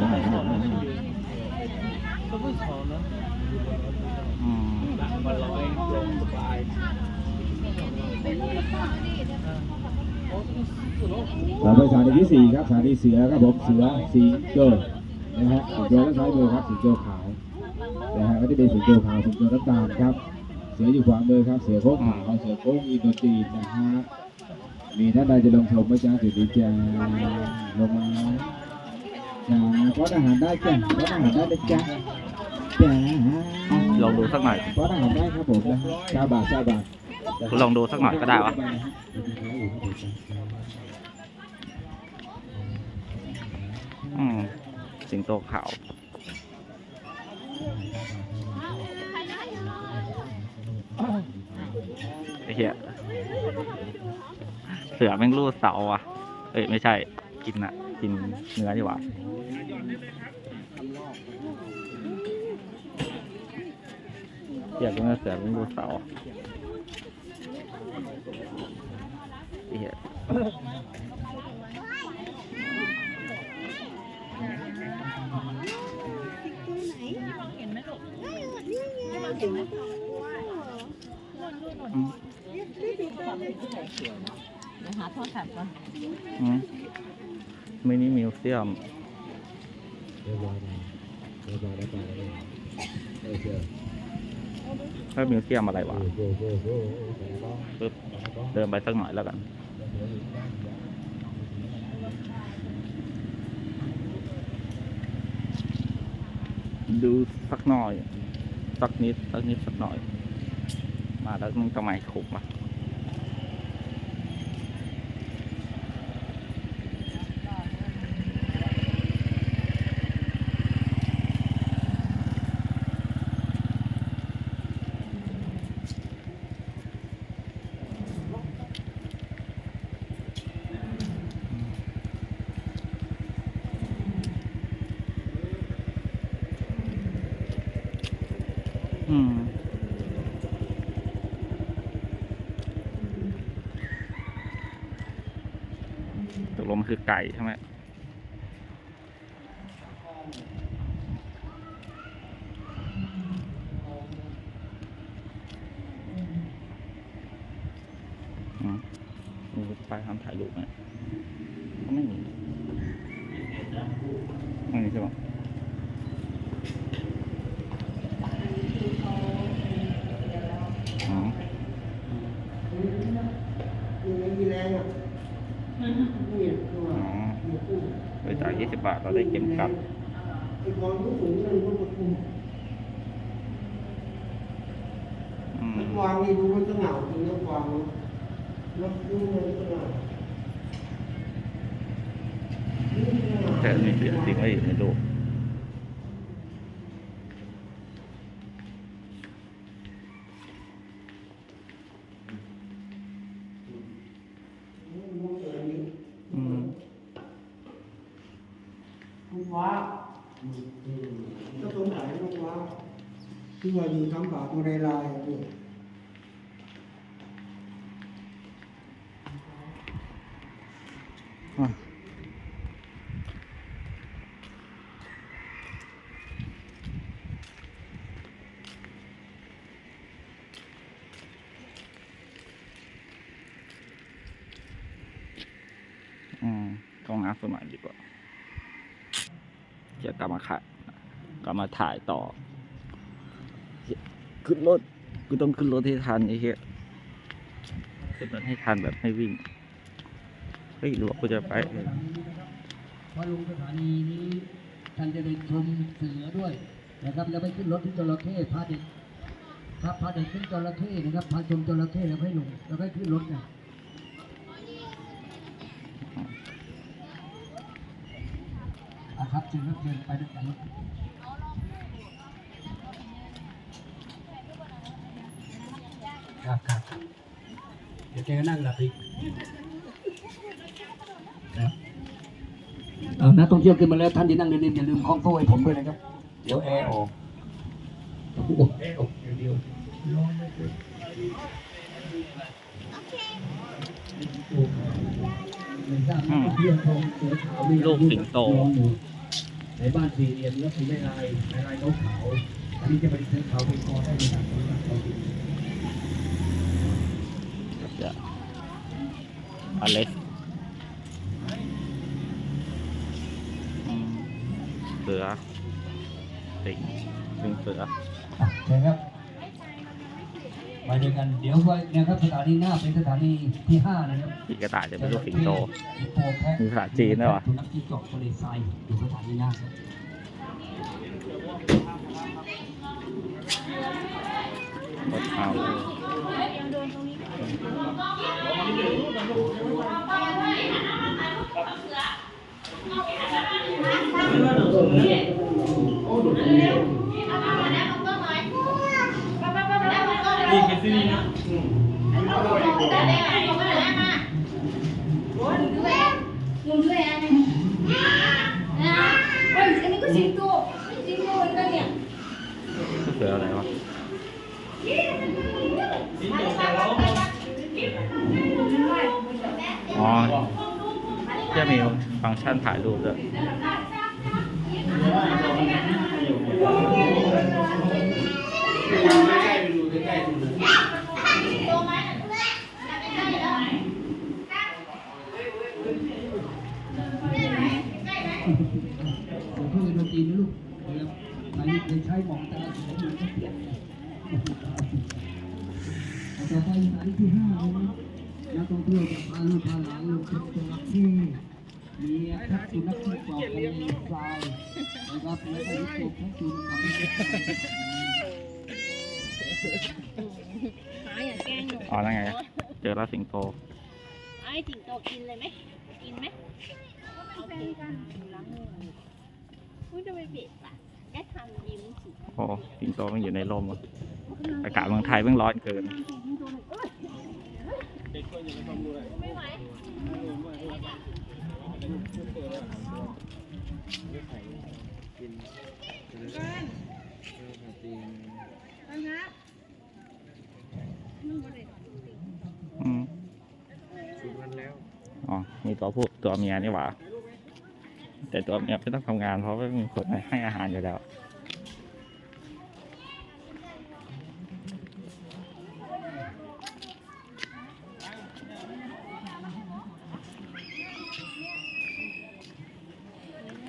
ก็ไม่ชอบนะอืมมันลอยลงสบายต่อไปสถานีที่สี่ครับสถานีเสือครับผมเสือสีโจนะฮะสีโจด้านซ้ายมือครับสีโจขาวนะฮะก็จะเป็นสีโจขาวสีโจน้ำตาลครับ เสืออยู่ขวามือครับเสือโค้งขาวเสือโค้งอินโดจีนนะฮะมีท่านใดจะลงชมไหมจ๊ะสุดดีจ้าลงมา จ้าป้อนอาหารได้จ้ะป้อนอาหารได้นะจ๊ะจ้าลองดูสักหน่อยป้อนอาหารได้ครับผมนะชาบาทชาบาทลองดูสักหน่อยก็ได้วะอืมสิงโตขาวไอ้เหี้ยเสือแม่งรูดเสาอะ เอ้ย ไม่ใช่ กินอะกินเนื้อดีกว่า อยากกินเนื้อเสือแม่งรูเสาเหี้ยหาโทรศัพท์ก่อนอืมมินิมิวเซียมเรียบร้อยแล้วเรียบร้อยแล้วไปแล้วเอเจอ ถ้ามิวเซียมอะไรวะปึ๊บเดินไปสักหน่อยแล้วกัน ดูสักหน่อย สักนิด สักนิดสักหน่อย มาแล้วมึงทำไมขุกมา ลงมันคือไก่ใช่ไหม อืมมีป้ายห้ามถ่ายรูปไหมก็ไม่มีไม่มีใช่ปะอ๋อ มีแรงอะนี่ตัว อ๋อไปจ่ายยี่สิบบาท เราได้เข็มกลัด ไอ้ความรู้สูงเลยมันประคุม อืม มันวางนี่ดูมันสง่าจริงนะวาง แล้วดูมันสง่าแต่มีเสียจริงไว้อยู่ในรูปอืมลูกว้าก็สงสัยลูกว้าที่ว่าอยู่ทำปากมาในลายนี่อะอืมต้ องน้ำสมัยดีกว่าจะกลับมาขายกลับมาถ่ายต่อ ขึ้นรถกูต้องขึ้นรถให้ทันไอ้เหี้ยขึ้นรถให้ทันแบบให้วิ่งเฮ้ยหรือว่ากูจะไปพอลงสถานีนี้ท่านจะได้ชมเสือด้วยนะครับแล้วไปขึ้นรถที่จระเข้พาเด็กครับพาเด็กขึ้นจระเข้นะครับพาชมจระเข้แล้วให้ลงแล้วให้ขึ้นรถนะอะค รับเชิญรับเชิญไปด้วยกันครับครับเดี๋ยวแกก็นั่งหลับอีกครับเอานักท่องเที่ยวขึ้นมาแล้วท่านที่นั่งเริมๆอย่าลืมคล้องโซ่ให้ผมด้วยนะครับ เดี๋ยวแอร์ออกแอร์ออกเดียวเกินไม่ทราบนักท่องเที่ยวโลกสิงโต ในบ้านสี่เหลี่ยมแล้วสีไม่ลายในลายขาวขาวๆอันนี้จะเป็นเส้นขาวเป็นคอได้ในต่างจังหวัดเราดูจะอเล็กอืมเสือสิงสิงเสือใช่ครับ ไปด้วยกัน เดี๋ยวไปนะครับสถานีหน้าเป็นสถานีที่ห้านะครับปีกระต่ายจะเป็นลูกสิงโตฮิปโปแพะมีภาษาจีนด้วยวะ สุนัขจิ้งจอกทะเลทรายอยู่สถานีหน้าครับรถเอา เสืออะไรวะจิงโตโอ๋อจะมีฟังก์ชันถ่ายรูปด้วย ผมเพิ่งเรียนดนตรีนะลูกนะครับใครเคยใช้หมองตาเสียงมันก็เปลี่ยนต่อไปสถานีที่ห้านะครับนักท่องเที่ยวจะพาลูกพาหลานลงชมจระเข้มีแคปซูลนักที่จอกทะเลทรายนะครับแล้วก็ฮิปโปแคปซูลกับ หาอย่าแกล้งหนู อ๋อนั่นไง เจอ แล้วสิงโตไอ้จิงโตกินเลยไหมกินไหมเอาไปกันล้างมือจะไปเบะปะแค่ทำยิ้มสิโอ้สิงโตมันอยู่ในร่มอะอากาศเมืองไทยเพิ่งร้อนเกินเด็กก็ยังทำด้วยไม่ไหว อืมอ๋อ มีตัวผู้ตัวเมียนี่หว่า แต่ตัวเมียไม่ต้องทำงานเพราะว่ามีคนให้อาหารอยู่แล้ว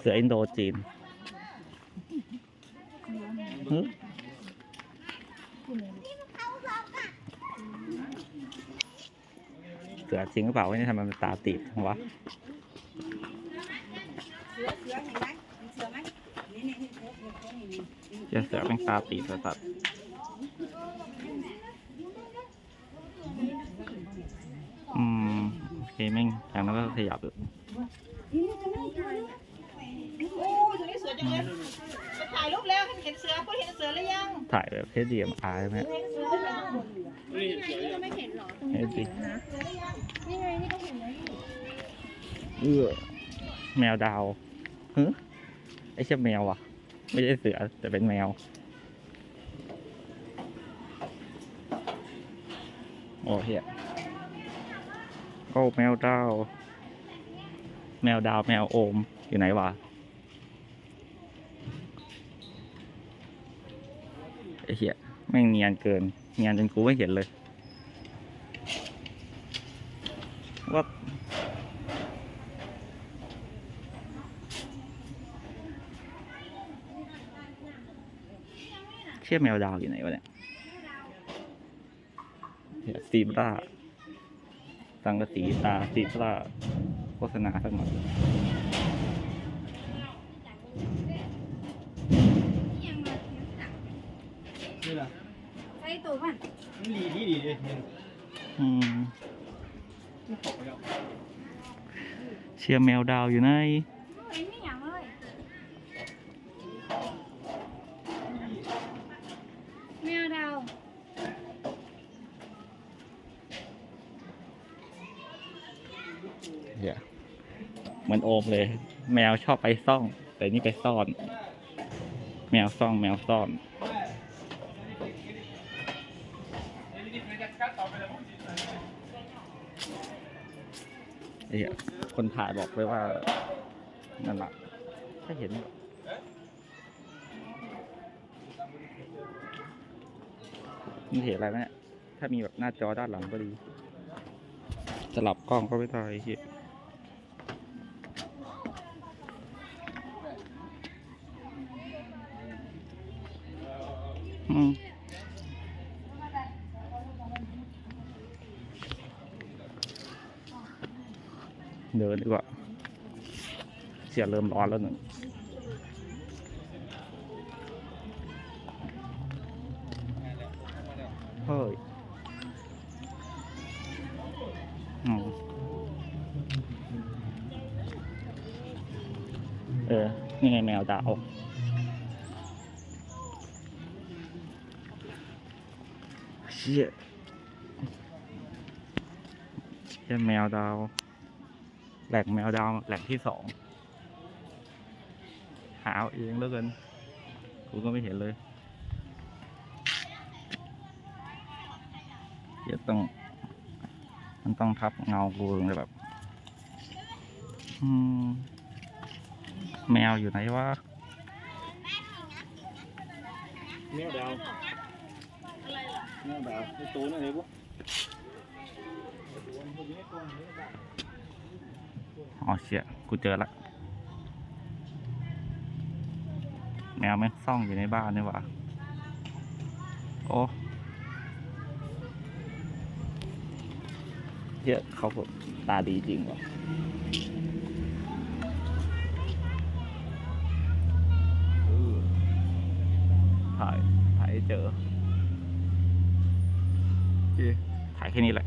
เสืออินโดจีน เสือจริงหรือเปล่าวะเนี่ยทำไมมันตาตีบจังวะเจอเสือแม่งตาตีบสัสๆอืมโอเคแม่งทางนั้นก็ขยับอยู่โอ้ยตรงนี้สวยจังเลยไปถ่ายรูปแล้วเห็นเสือคุณเห็นเสือหรือยัง ถ่ายแบบเทสดีเอ็มอาร์ใช่ไหมเห็นเสือหรือยังนี่ไงนี่เราไม่เห็น หรอเทสดีนี่ไงนี่ก็เห็นแล้วเออแมวดาวเฮึไอ้เชี่ยแมวอะ ไม่ใช่เสือแต่เป็นแมว โอ้เฮียโอ้แมวดาว แมวดาวแมวโอมอยู่ไหนวะไอ้เหี้ยแม่งเนียนเกิน เนียนจนกูไม่เห็นเลย ว่าเชื่อแมวดาวอยู่ไหนวะเนี่ยเนี่ยซีบราสังกะสีตาซีบราโฆษณาสักหน่อยนี่แหละใส่ตัวมันมันดีดีดีเลยอืม เชียร์แมวดาวอยู่ไหนเห็นไม่อย่างเลยแมวดาวเหี้ยเหมือนโอมเลย แมวชอบไปซ่อง แต่นี่ไปซ่อน แมวซ่องแมวซ่อน เหี้ยคนถ่ายบอกไว้ว่า นั่นแหละถ้าเห็นมึงเห็นอะไรไหมเนี่ย ถ้ามีแบบหน้าจอด้านหลังก็ดี สลับกล้องก็ไม่ได้เหี้ยอืม เดินดีกว่า เสียเริ่มร้อนแล้วหนึ่งเฮ้ยเออ นี่ไงแมวดาวเชี่ยเชี่ยแมวดาว แหล่งแมวดาวแหล่งที่สองหาเองแล้วกันกูก็ไม่เห็นเลยเดี๋ยวต้อง มันต้องทับเงากูเลยแบบมแมวอยู่ไหนวะแมวดาวแมวดาวตู้นั่นเลยปุ๊ อ๋อเชี่ยกูเจอละ แมวแม่งซ่องอยู่ในบ้านนี่หว่า โอ้เฮียเขาตาดีจริงว่ะถ่าย ถ่ายเจอ ถ่ายแค่นี้แหละ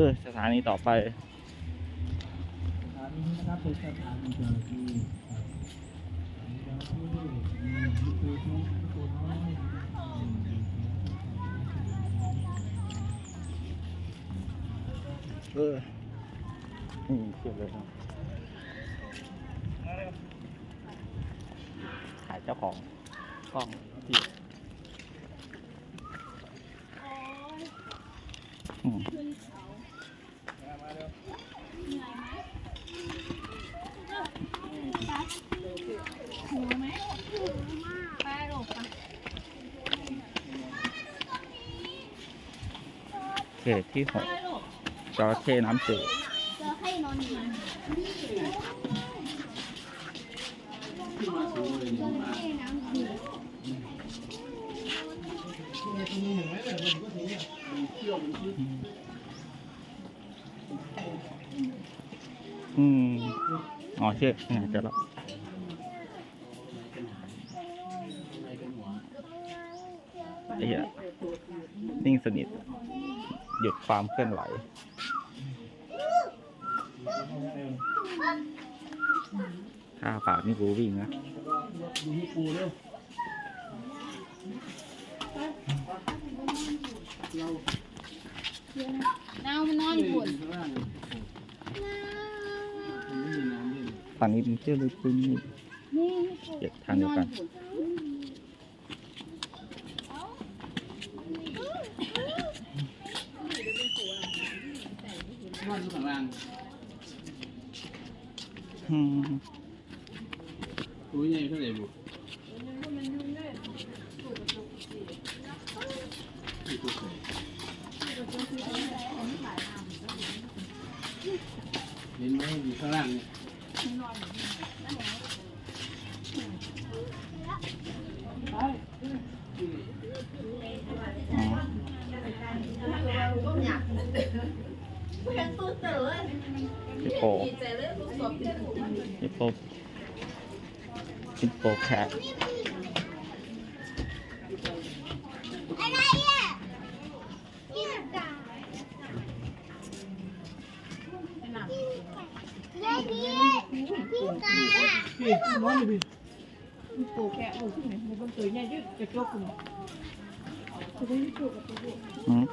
เออสถานีต่อไปสถานีนะครับเป็นสถานีเจ้าหน้าที่เจ้าหน้าที่มีตัวน้อยตัวน้อยเอออืมเขียนเลยครับถ่ายเจ้าของกล้องที่อืม หิวไหมไปหลบปะ เขตที่หกจระเข้น้ำจืดเจอให้นอนอยู่มันจระเข้น้ำจืดอืมอ๋อเชื่อเนี่ยเจอแล้วไอ้เหี้ยนิ่งสนิท หยุดความเคลื่อนไหว ถ้าปากนี่กูวิ่งนะดูให้ปูเร็วนาวมันนอนอยู่บนข้างล่างมันไม่มีน้ำเล่นฝั่งนี้เป็นเชื่อเลยคุณนี่นี่เก็บทางเดียวกัน นอนอยู่ข้างล่าง อืม ตัวใหญ่เท่าไหร่บุเห็นไหมอยู่ข้างล่างเนี่ย อ๋อ เป็นตู้เต๋อ ฮิปโปฮิปโปฮิปโปแคทอะไรอะกินกาเล่นนี่กินกาพี่นอนอยู่พี่ปูแกะเอาขึ้นไหนมันเป็นตัวใหญ่ยืดกระจกคุณจะได้ยืดกับตัวอืม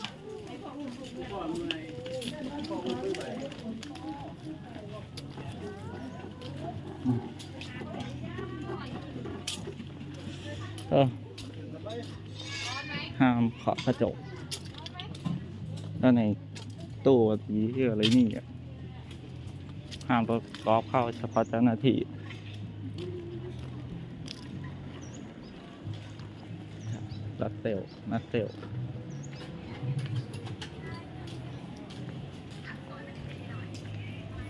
เออห้ามเคาะกระจกแล้วในตู้มีที่อะไรนี่อะห้ามรถกอล์ฟเข้าเฉพาะเจ้าหน้าที่รัดเซลนัดเซล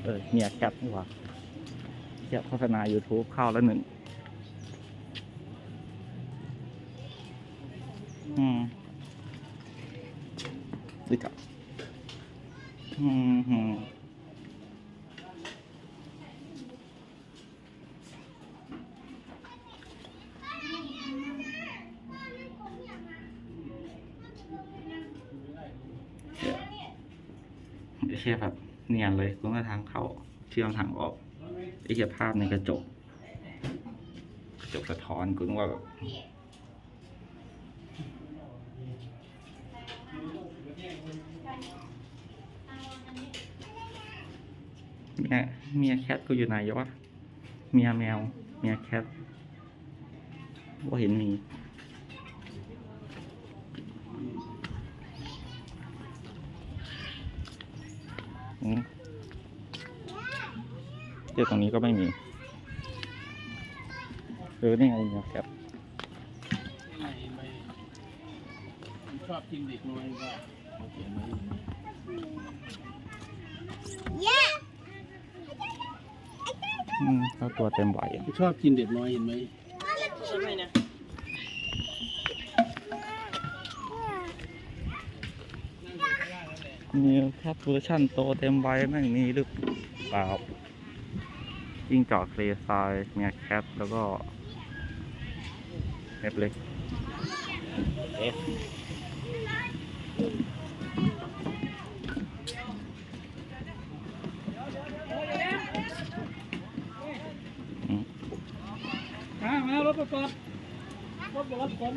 เออเมียแคปนี่หว่าเทียบโฆษณา YouTube เข้าแล้วหนึ่งอืมดีกับอืมอืมเชี่ยแบบ เนียนเลยคุณว่าทางเข้าเชื่อมทางออกไอ้เชี่ยภาพในกระจก กระจกสะท้อนคุณว่าแบบเมียเมียแคทกูอยู่ไหนวะเมียแมว เมียแคทว่าเห็นมี เจอตรงนี้ก็ไม่มีเออนี่ไงเมียแคทไม่ไม่ชอบกินเด็กน้อยก็เอาเขียนไว้อืมแล้วตัวเต็มไหวอะชอบกินเด็กน้อยเห็นไหมมี แคทเวอร์ชั่นโตเต็มใบแม่งมีหรือเปล่ายิ่งจอกเลซายเมียแคทแล้วก็เอฟเล็กเอฟอืมอ่ามารถประกอบรถรถคน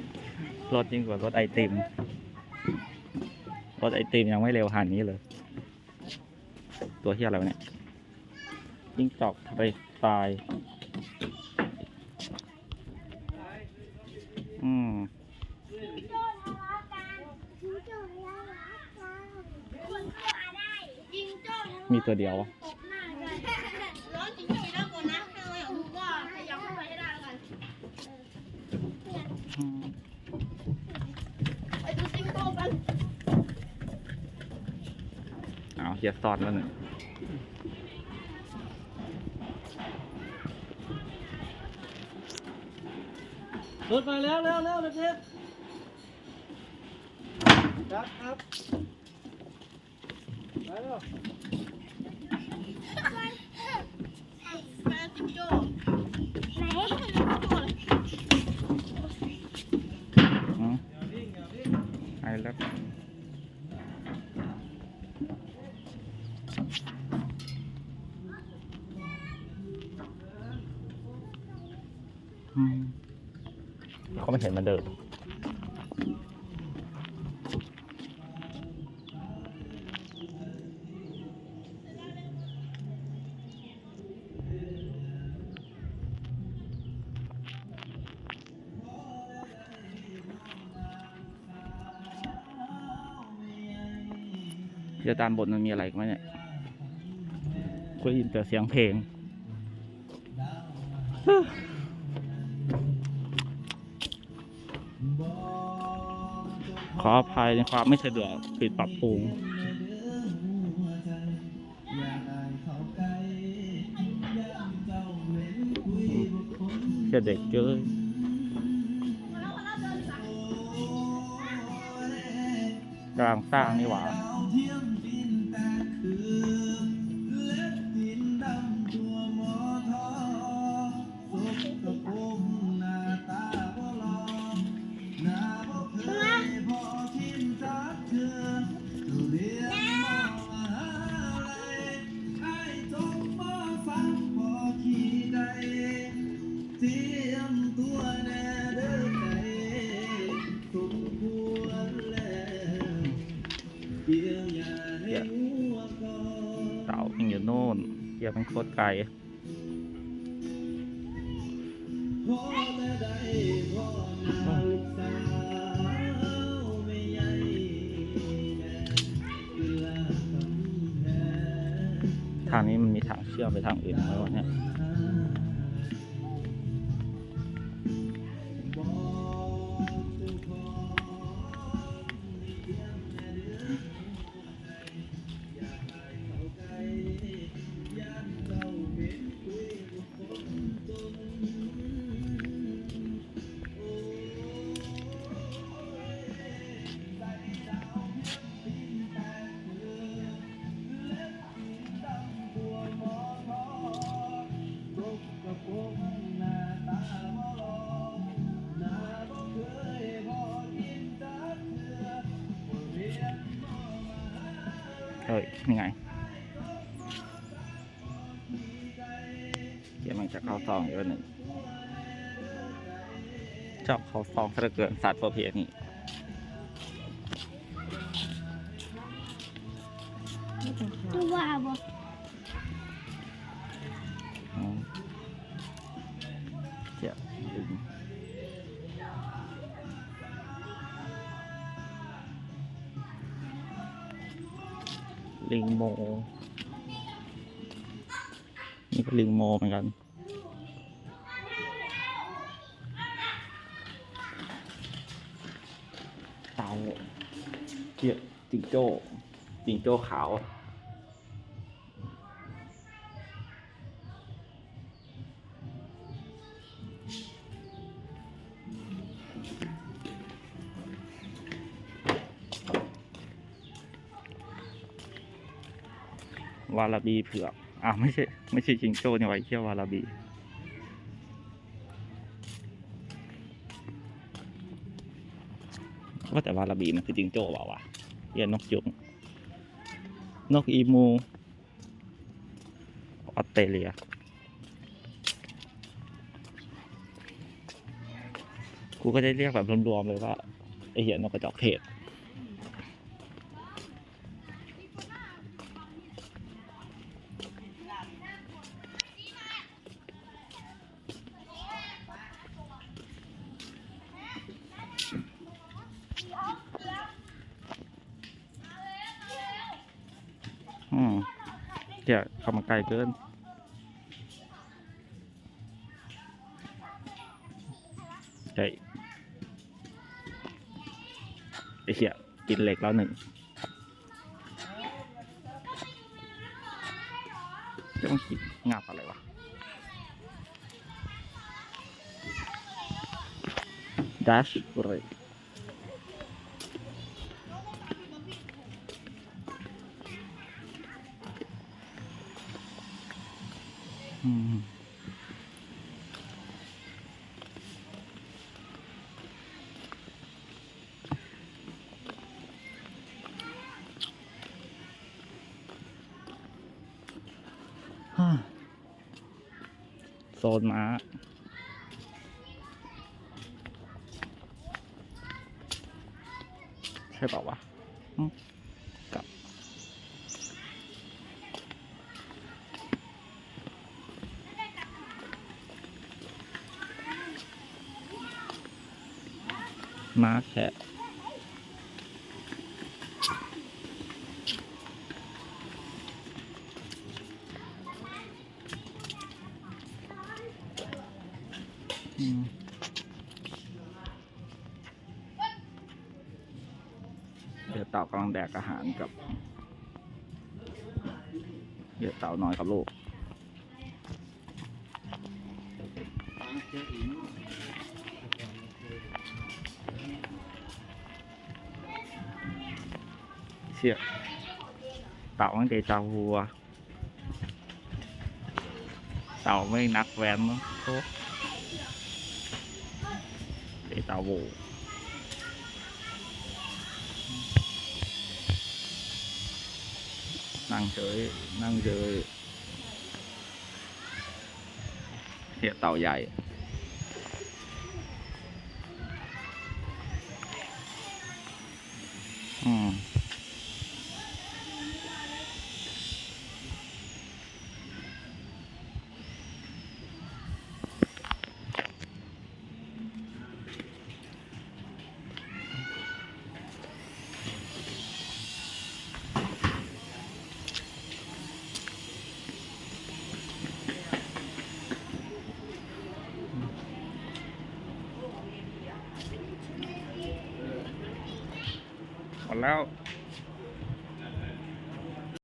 รถยิ่งกว่ารถไอติม รถไอติมยังไม่เร็วหันนี้เลย ตัวเฮียอะไรวะเนี่ยยิ่งจอกทะเลทราย อืมมีตัวเดียววะ ร้อนจริงๆแล้วก่อนนะถ้าเราอยากรู้ว่าพยายามเข้าไปให้ได้แล้วกัน อืม ไปดูซิงโก้กัน เอาเฮียซอดแล้วหนึ่งรถมาแล้วแล้วแล้วนะเจ๊ครับครับไปแล้วแม่จิงโจ้ไหนอืมไอแล้ว เขาไม่เห็นมันเดินเดี๋ยวด้านบนมันมีอะไรกันไหมเนี่ยกูได้ยินแต่เสียงเพลง ออภัยในความไม่สะดวกปิดปรับปรุงจะเด็กเยอะกำลังสร้างนี่หว่า เต่ายังอยู่โน่นเกียร์มันโคตรไกลทางนี้มันมีทางเชื่อมไปทางอื่นไหมวะเนี่ย เฮ้ยนี่ไงเดี๋ยวมันจะเข้าซองอีกแล้วหนึ่งชอบเข้าซองซะเหลือเกินสัตว์ประเภทนี้ เต่าเกียจิงโจ้จิงโจ้ขาว วาลาบีเผือก อะไม่ใช่ ไม่ใช่จิงโจ้เนี่ยไว้เที่ยววาลาบี ว่าแต่วาลาบีมันคือจิงโจ้เปล่าวะเรียนนกยุงนกอีมูออสเตรเลียกูก็ได้เรียกแบบรวมๆเลยว่าไอเหี้ยนกกระจอกเทศ อืมเดี๋ยวเข้ามา ไกลเกิน เฮ้ยไอเหี้ยกินเหล็กแล้วหนึ่งจะต้องกินงับอะไรวะดัชเลย โซนม้า ต่ากำลังแดกอาหารกับเดี๋ยวเต่าน้อยกับลูกเชี่ยเต่าตั้งแต่จาวัว เต่าไม่นักแว้นเนอะเดจาวู นั่งเฉย นั่งเฉยเหียเต่าใหญ่